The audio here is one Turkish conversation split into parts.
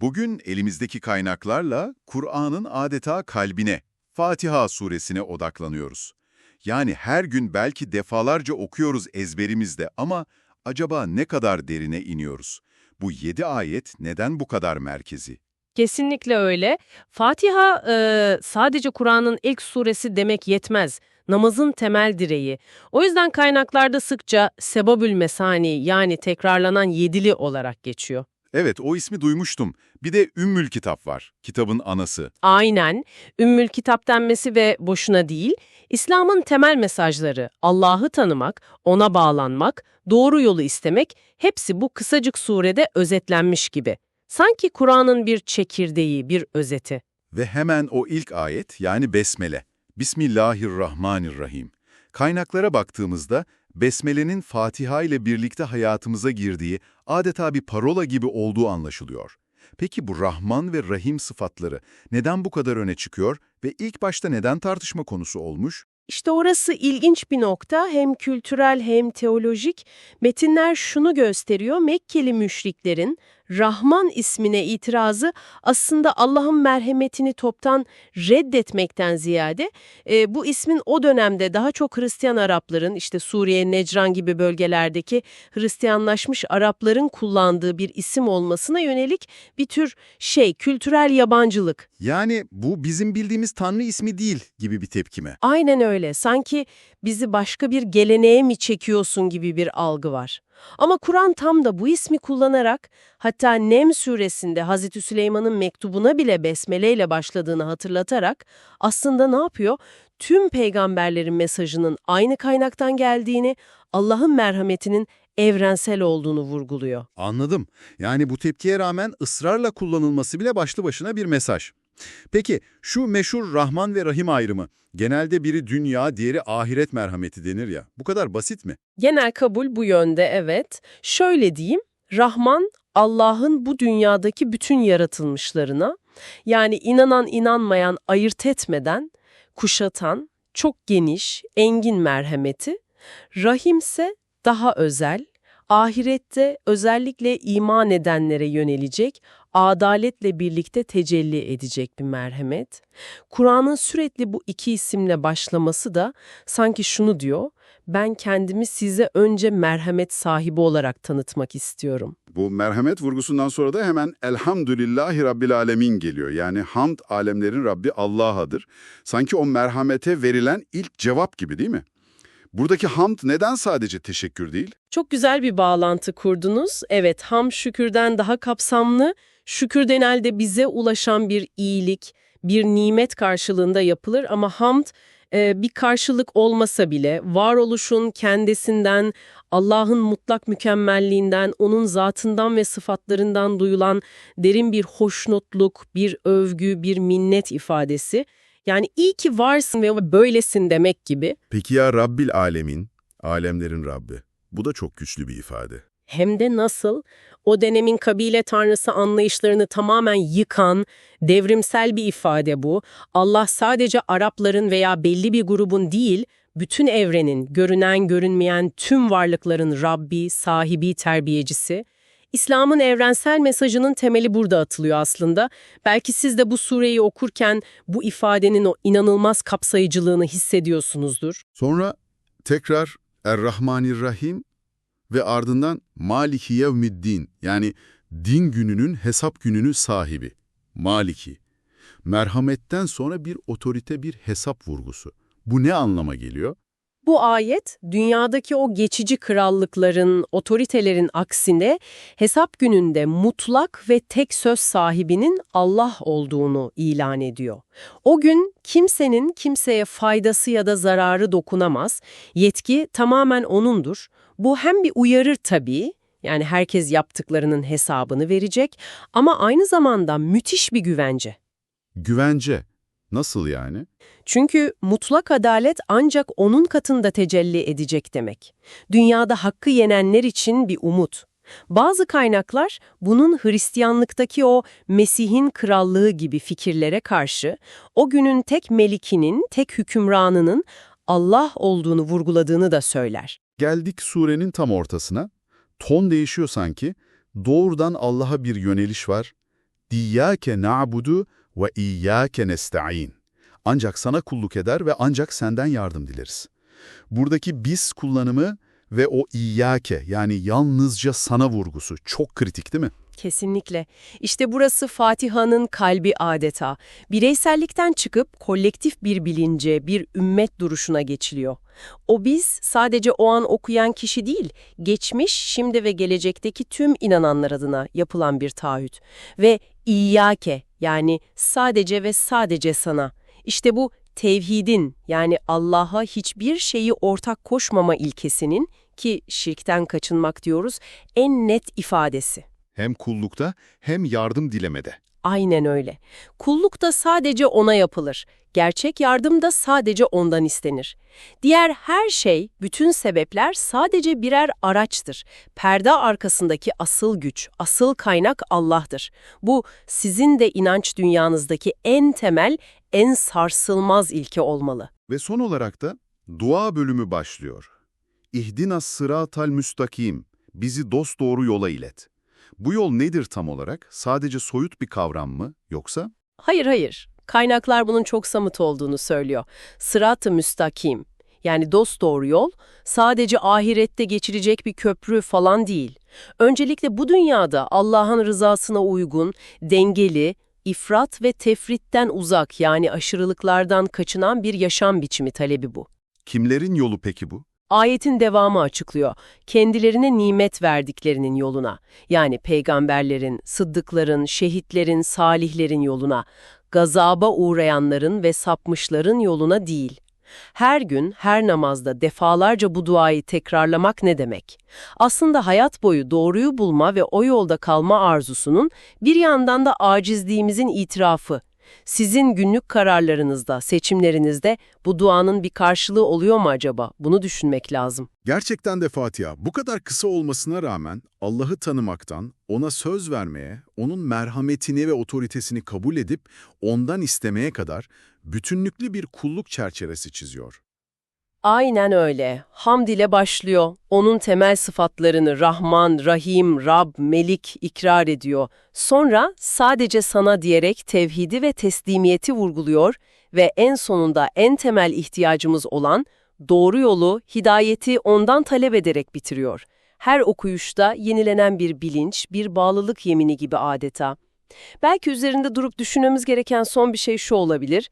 Bugün elimizdeki kaynaklarla Kur'an'ın adeta kalbine, Fatiha suresine odaklanıyoruz. Yani her gün belki defalarca okuyoruz ezberimizde ama acaba ne kadar derine iniyoruz? Bu yedi ayet neden bu kadar merkezi? Kesinlikle öyle. Fatiha e, sadece Kur'an'ın ilk suresi demek yetmez. Namazın temel direği. O yüzden kaynaklarda sıkça sebabül mesani yani tekrarlanan yedili olarak geçiyor. Evet, o ismi duymuştum. Bir de Ümmül Kitap var, kitabın anası. Aynen, Ümmül Kitap denmesi ve boşuna değil, İslam'ın temel mesajları, Allah'ı tanımak, ona bağlanmak, doğru yolu istemek, hepsi bu kısacık surede özetlenmiş gibi. Sanki Kur'an'ın bir çekirdeği, bir özeti. Ve hemen o ilk ayet yani Besmele. Bismillahirrahmanirrahim. Kaynaklara baktığımızda Besmele'nin Fatiha ile birlikte hayatımıza girdiği adeta bir parola gibi olduğu anlaşılıyor. Peki bu Rahman ve Rahim sıfatları neden bu kadar öne çıkıyor ve ilk başta neden tartışma konusu olmuş? İşte orası ilginç bir nokta, hem kültürel hem teolojik. Metinler şunu gösteriyor, Mekkeli müşriklerin Rahman ismine itirazı aslında Allah'ın merhametini toptan reddetmekten ziyade e, bu ismin o dönemde daha çok Hristiyan Arapların işte Suriye, Necran gibi bölgelerdeki Hristiyanlaşmış Arapların kullandığı bir isim olmasına yönelik bir tür şey, kültürel yabancılık. Yani bu bizim bildiğimiz Tanrı ismi değil gibi bir tepki mi? Aynen öyle. Sanki bizi başka bir geleneğe mi çekiyorsun gibi bir algı var. Ama Kur'an tam da bu ismi kullanarak hatta Nem suresinde Hazreti Süleyman'ın mektubuna bile besmele ile başladığını hatırlatarak aslında ne yapıyor? Tüm peygamberlerin mesajının aynı kaynaktan geldiğini, Allah'ın merhametinin evrensel olduğunu vurguluyor. Anladım. Yani bu tepkiye rağmen ısrarla kullanılması bile başlı başına bir mesaj. Peki şu meşhur Rahman ve Rahim ayrımı, genelde biri dünya, diğeri ahiret merhameti denir ya. Bu kadar basit mi? Genel kabul bu yönde evet. Şöyle diyeyim, Rahman Allah'ın bu dünyadaki bütün yaratılmışlarına, yani inanan inanmayan ayırt etmeden, kuşatan, çok geniş, engin merhameti, Rahim ise daha özel, ahirette özellikle iman edenlere yönelecek, adaletle birlikte tecelli edecek bir merhamet. Kur'an'ın sürekli bu iki isimle başlaması da sanki şunu diyor, ben kendimi size önce merhamet sahibi olarak tanıtmak istiyorum. Bu merhamet vurgusundan sonra da hemen Elhamdülillahi Rabbil Alemin geliyor. Yani hamd alemlerin Rabbi Allah'adır. Sanki o merhamete verilen ilk cevap gibi değil mi? Buradaki hamd neden sadece teşekkür değil? Çok güzel bir bağlantı kurdunuz. Evet, ham şükürden daha kapsamlı. Şükür genelde bize ulaşan bir iyilik, bir nimet karşılığında yapılır ama hamd e, bir karşılık olmasa bile varoluşun kendisinden, Allah'ın mutlak mükemmelliğinden, onun zatından ve sıfatlarından duyulan derin bir hoşnutluk, bir övgü, bir minnet ifadesi. Yani iyi ki varsın ve böylesin demek gibi. Peki ya Rabbil Alemin, alemlerin Rabbi? Bu da çok güçlü bir ifade. Hem de nasıl? O dönemin kabile tanrısı anlayışlarını tamamen yıkan, devrimsel bir ifade bu. Allah sadece Arapların veya belli bir grubun değil, bütün evrenin, görünen görünmeyen tüm varlıkların Rabbi, sahibi, terbiyecisi. İslam'ın evrensel mesajının temeli burada atılıyor aslında. Belki siz de bu sureyi okurken bu ifadenin o inanılmaz kapsayıcılığını hissediyorsunuzdur. Sonra tekrar Er-Rahmanir-Rahim ve ardından Maliki Yevmiddin yani din gününün hesap gününü sahibi. Maliki. Merhametten sonra bir otorite bir hesap vurgusu. Bu ne anlama geliyor? Bu ayet, dünyadaki o geçici krallıkların, otoritelerin aksine hesap gününde mutlak ve tek söz sahibinin Allah olduğunu ilan ediyor. O gün kimsenin kimseye faydası ya da zararı dokunamaz, yetki tamamen O'nundur. Bu hem bir uyarır tabii, yani herkes yaptıklarının hesabını verecek ama aynı zamanda müthiş bir güvence. Güvence. Nasıl yani? Çünkü mutlak adalet ancak onun katında tecelli edecek demek. Dünyada hakkı yenenler için bir umut. Bazı kaynaklar bunun Hristiyanlıktaki o Mesih'in krallığı gibi fikirlere karşı o günün tek melikinin, tek hükümranının Allah olduğunu vurguladığını da söyler. Geldik surenin tam ortasına. Ton değişiyor sanki. Doğrudan Allah'a bir yöneliş var. İyyâke na'budu ve iyyâke nesta'in. Ancak sana kulluk eder ve ancak senden yardım dileriz. Buradaki biz kullanımı ve o iyyâke yani yalnızca sana vurgusu çok kritik değil mi? Kesinlikle. İşte burası Fatiha'nın kalbi adeta. Bireysellikten çıkıp kolektif bir bilince, bir ümmet duruşuna geçiliyor. O biz sadece o an okuyan kişi değil, geçmiş, şimdi ve gelecekteki tüm inananlar adına yapılan bir taahhüt. Ve İyyâke yani sadece ve sadece sana. İşte bu tevhidin yani Allah'a hiçbir şeyi ortak koşmama ilkesinin ki şirkten kaçınmak diyoruz en net ifadesi. Hem kullukta hem yardım dilemede. Aynen öyle. Kulluk da sadece ona yapılır. Gerçek yardım da sadece ondan istenir. Diğer her şey, bütün sebepler sadece birer araçtır. Perde arkasındaki asıl güç, asıl kaynak Allah'tır. Bu sizin de inanç dünyanızdaki en temel, en sarsılmaz ilke olmalı. Ve son olarak da dua bölümü başlıyor. İhdinas sıratal müstakim, bizi dosdoğru yola ilet. Bu yol nedir tam olarak? Sadece soyut bir kavram mı yoksa? Hayır hayır. Kaynaklar bunun çok samut olduğunu söylüyor. Sırat-ı müstakim yani dosdoğru yol sadece ahirette geçilecek bir köprü falan değil. Öncelikle bu dünyada Allah'ın rızasına uygun, dengeli, ifrat ve tefritten uzak yani aşırılıklardan kaçınan bir yaşam biçimi talebi bu. Kimlerin yolu peki bu? Ayetin devamı açıklıyor. Kendilerine nimet verdiklerinin yoluna. Yani peygamberlerin, sıddıkların, şehitlerin, salihlerin yoluna. Gazaba uğrayanların ve sapmışların yoluna değil. Her gün, her namazda defalarca bu duayı tekrarlamak ne demek? Aslında hayat boyu doğruyu bulma ve o yolda kalma arzusunun bir yandan da acizliğimizin itirafı. Sizin günlük kararlarınızda, seçimlerinizde bu duanın bir karşılığı oluyor mu acaba? Bunu düşünmek lazım. Gerçekten de Fatiha bu kadar kısa olmasına rağmen Allah'ı tanımaktan, ona söz vermeye, onun merhametini ve otoritesini kabul edip ondan istemeye kadar bütünlüklü bir kulluk çerçevesi çiziyor. Aynen öyle. Hamd ile başlıyor. Onun temel sıfatlarını Rahman, Rahim, Rab, Melik ikrar ediyor. Sonra sadece sana diyerek tevhidi ve teslimiyeti vurguluyor ve en sonunda en temel ihtiyacımız olan doğru yolu, hidayeti ondan talep ederek bitiriyor. Her okuyuşta yenilenen bir bilinç, bir bağlılık yemini gibi adeta. Belki üzerinde durup düşünmemiz gereken son bir şey şu olabilir.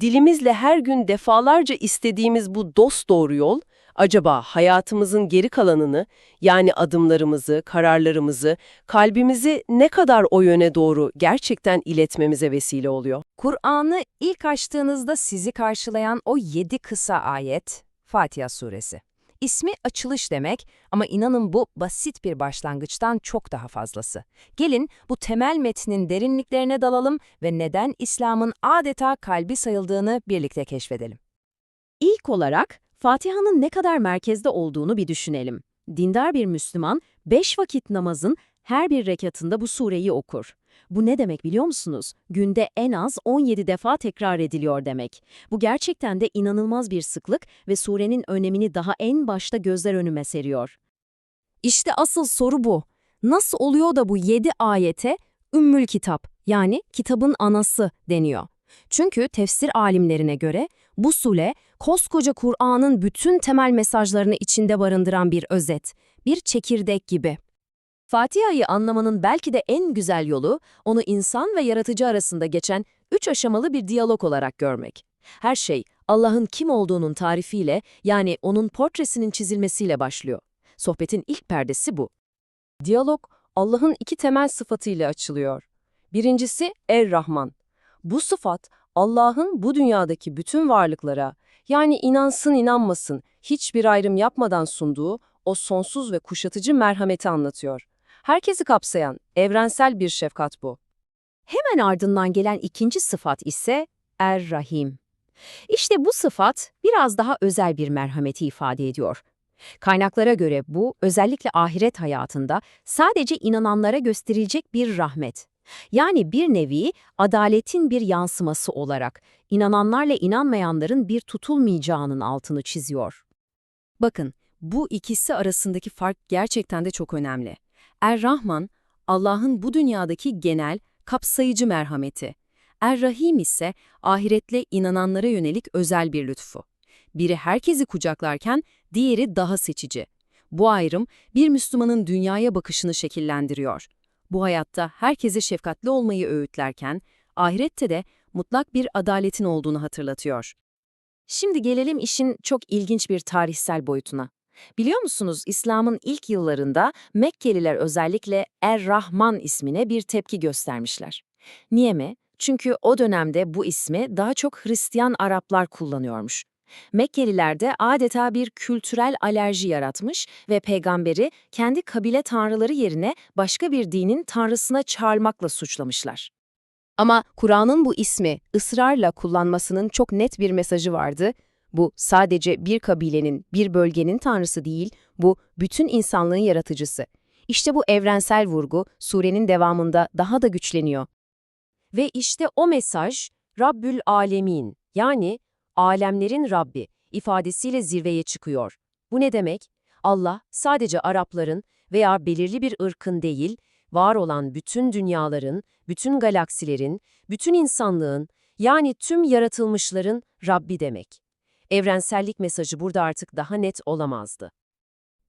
Dilimizle her gün defalarca istediğimiz bu dosdoğru yol, acaba hayatımızın geri kalanını, yani adımlarımızı, kararlarımızı, kalbimizi ne kadar o yöne doğru gerçekten iletmemize vesile oluyor? Kur'an'ı ilk açtığınızda sizi karşılayan o yedi kısa ayet, Fatiha suresi. İsmi açılış demek ama inanın bu basit bir başlangıçtan çok daha fazlası. Gelin bu temel metnin derinliklerine dalalım ve neden İslam'ın adeta kalbi sayıldığını birlikte keşfedelim. İlk olarak Fatiha'nın ne kadar merkezde olduğunu bir düşünelim. Dindar bir Müslüman, beş vakit namazın her bir rekatında bu sureyi okur. Bu ne demek biliyor musunuz? Günde en az 17 defa tekrar ediliyor demek. Bu gerçekten de inanılmaz bir sıklık ve surenin önemini daha en başta gözler önüme seriyor. İşte asıl soru bu. Nasıl oluyor da bu yedi ayete Ümmül Kitap yani kitabın anası deniyor? Çünkü tefsir alimlerine göre bu sure koskoca Kur'an'ın bütün temel mesajlarını içinde barındıran bir özet, bir çekirdek gibi. Fatiha'yı anlamanın belki de en güzel yolu, onu insan ve yaratıcı arasında geçen üç aşamalı bir diyalog olarak görmek. Her şey Allah'ın kim olduğunun tarifiyle, yani onun portresinin çizilmesiyle başlıyor. Sohbetin ilk perdesi bu. Diyalog Allah'ın iki temel sıfatıyla açılıyor. Birincisi Er-Rahman. Bu sıfat Allah'ın bu dünyadaki bütün varlıklara, yani inansın inanmasın, hiçbir ayrım yapmadan sunduğu o sonsuz ve kuşatıcı merhameti anlatıyor. Herkesi kapsayan, evrensel bir şefkat bu. Hemen ardından gelen ikinci sıfat ise Er-Rahim. İşte bu sıfat biraz daha özel bir merhameti ifade ediyor. Kaynaklara göre bu özellikle ahiret hayatında sadece inananlara gösterilecek bir rahmet. Yani bir nevi adaletin bir yansıması olarak inananlarla inanmayanların bir tutulmayacağının altını çiziyor. Bakın, bu ikisi arasındaki fark gerçekten de çok önemli. Er-Rahman, Allah'ın bu dünyadaki genel, kapsayıcı merhameti. Er-Rahim ise ahiretle inananlara yönelik özel bir lütfu. Biri herkesi kucaklarken diğeri daha seçici. Bu ayrım bir Müslümanın dünyaya bakışını şekillendiriyor. Bu hayatta herkese şefkatli olmayı öğütlerken, ahirette de mutlak bir adaletin olduğunu hatırlatıyor. Şimdi gelelim işin çok ilginç bir tarihsel boyutuna. Biliyor musunuz İslam'ın ilk yıllarında Mekkeliler özellikle Er-Rahman ismine bir tepki göstermişler. Niye mi? Çünkü o dönemde bu ismi daha çok Hristiyan Araplar kullanıyormuş. Mekkeliler de adeta bir kültürel alerji yaratmış ve peygamberi kendi kabile tanrıları yerine başka bir dinin tanrısına çağırmakla suçlamışlar. Ama Kur'an'ın bu ismi ısrarla kullanmasının çok net bir mesajı vardı. Bu sadece bir kabilenin, bir bölgenin tanrısı değil, bu bütün insanlığın yaratıcısı. İşte bu evrensel vurgu surenin devamında daha da güçleniyor. Ve işte o mesaj Rabbül Alemin yani alemlerin Rabbi ifadesiyle zirveye çıkıyor. Bu ne demek? Allah sadece Arapların veya belirli bir ırkın değil, var olan bütün dünyaların, bütün galaksilerin, bütün insanlığın yani tüm yaratılmışların Rabbi demek. Evrensellik mesajı burada artık daha net olamazdı.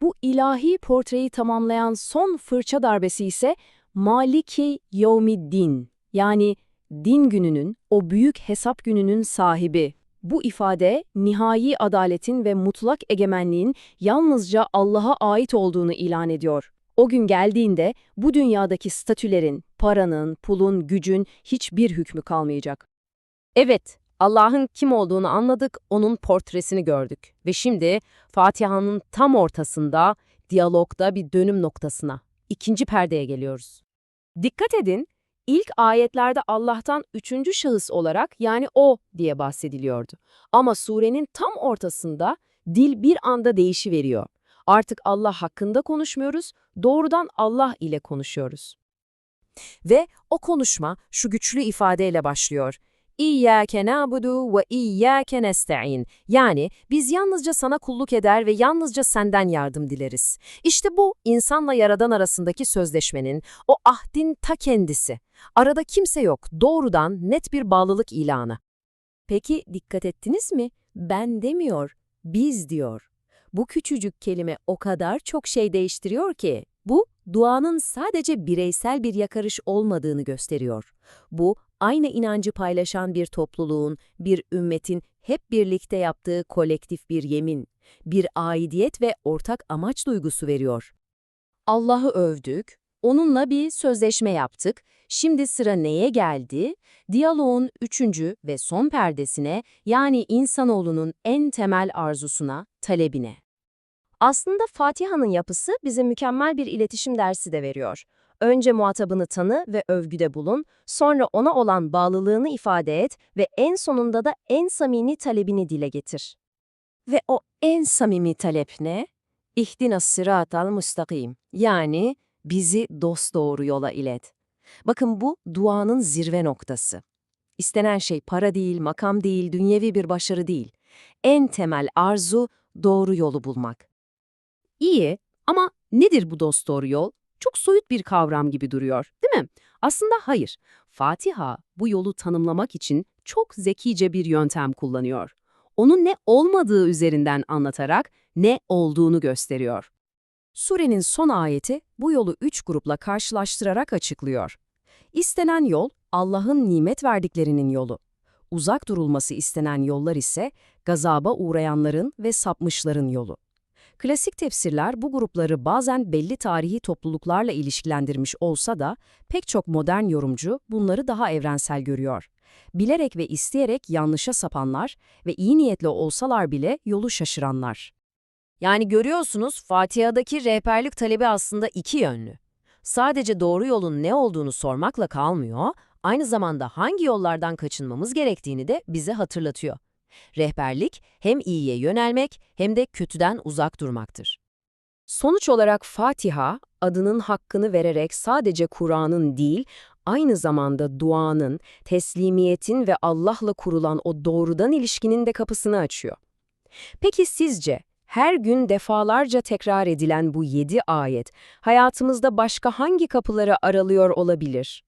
Bu ilahi portreyi tamamlayan son fırça darbesi ise Maliki Yevmiddin yani din gününün, o büyük hesap gününün sahibi. Bu ifade nihai adaletin ve mutlak egemenliğin yalnızca Allah'a ait olduğunu ilan ediyor. O gün geldiğinde bu dünyadaki statülerin, paranın, pulun, gücün hiçbir hükmü kalmayacak. Evet, Allah'ın kim olduğunu anladık, onun portresini gördük. Ve şimdi Fatiha'nın tam ortasında, diyalogda bir dönüm noktasına, ikinci perdeye geliyoruz. Dikkat edin, ilk ayetlerde Allah'tan üçüncü şahıs olarak yani O diye bahsediliyordu. Ama surenin tam ortasında dil bir anda değişiveriyor. Artık Allah hakkında konuşmuyoruz, doğrudan Allah ile konuşuyoruz. Ve o konuşma şu güçlü ifadeyle başlıyor. İyyâke nâbudu ve iyyâke nesta'in. Yani biz yalnızca sana kulluk eder ve yalnızca senden yardım dileriz. İşte bu insanla yaradan arasındaki sözleşmenin, o ahdin ta kendisi. Arada kimse yok, doğrudan net bir bağlılık ilanı. Peki dikkat ettiniz mi? Ben demiyor, biz diyor. Bu küçücük kelime o kadar çok şey değiştiriyor ki, bu duanın sadece bireysel bir yakarış olmadığını gösteriyor. Bu, aynı inancı paylaşan bir topluluğun, bir ümmetin hep birlikte yaptığı kolektif bir yemin, bir aidiyet ve ortak amaç duygusu veriyor. Allah'ı övdük, onunla bir sözleşme yaptık, şimdi sıra neye geldi? Diyaloğun üçüncü ve son perdesine, yani insanoğlunun en temel arzusuna, talebine. Aslında Fatiha'nın yapısı bize mükemmel bir iletişim dersi de veriyor. Önce muhatabını tanı ve övgüde bulun, sonra ona olan bağlılığını ifade et ve en sonunda da en samimi talebini dile getir. Ve o en samimi talep ne? İhdinas sıratal mustakim. Yani bizi dosdoğru yola ilet. Bakın bu duanın zirve noktası. İstenen şey para değil, makam değil, dünyevi bir başarı değil. En temel arzu doğru yolu bulmak. İyi ama nedir bu dosdoğru yol? Çok soyut bir kavram gibi duruyor, değil mi? Aslında hayır. Fatiha bu yolu tanımlamak için çok zekice bir yöntem kullanıyor. Onun ne olmadığı üzerinden anlatarak ne olduğunu gösteriyor. Surenin son ayeti bu yolu üç grupla karşılaştırarak açıklıyor. İstenen yol Allah'ın nimet verdiklerinin yolu. Uzak durulması istenen yollar ise gazaba uğrayanların ve sapmışların yolu. Klasik tefsirler bu grupları bazen belli tarihi topluluklarla ilişkilendirmiş olsa da pek çok modern yorumcu bunları daha evrensel görüyor. Bilerek ve isteyerek yanlışa sapanlar ve iyi niyetli olsalar bile yolu şaşıranlar. Yani görüyorsunuz Fatiha'daki rehberlik talebi aslında iki yönlü. Sadece doğru yolun ne olduğunu sormakla kalmıyor, aynı zamanda hangi yollardan kaçınmamız gerektiğini de bize hatırlatıyor. Rehberlik hem iyiye yönelmek hem de kötüden uzak durmaktır. Sonuç olarak Fatiha, adının hakkını vererek sadece Kur'an'ın değil, aynı zamanda duanın, teslimiyetin ve Allah'la kurulan o doğrudan ilişkinin de kapısını açıyor. Peki sizce her gün defalarca tekrar edilen bu yedi ayet hayatımızda başka hangi kapıları aralıyor olabilir?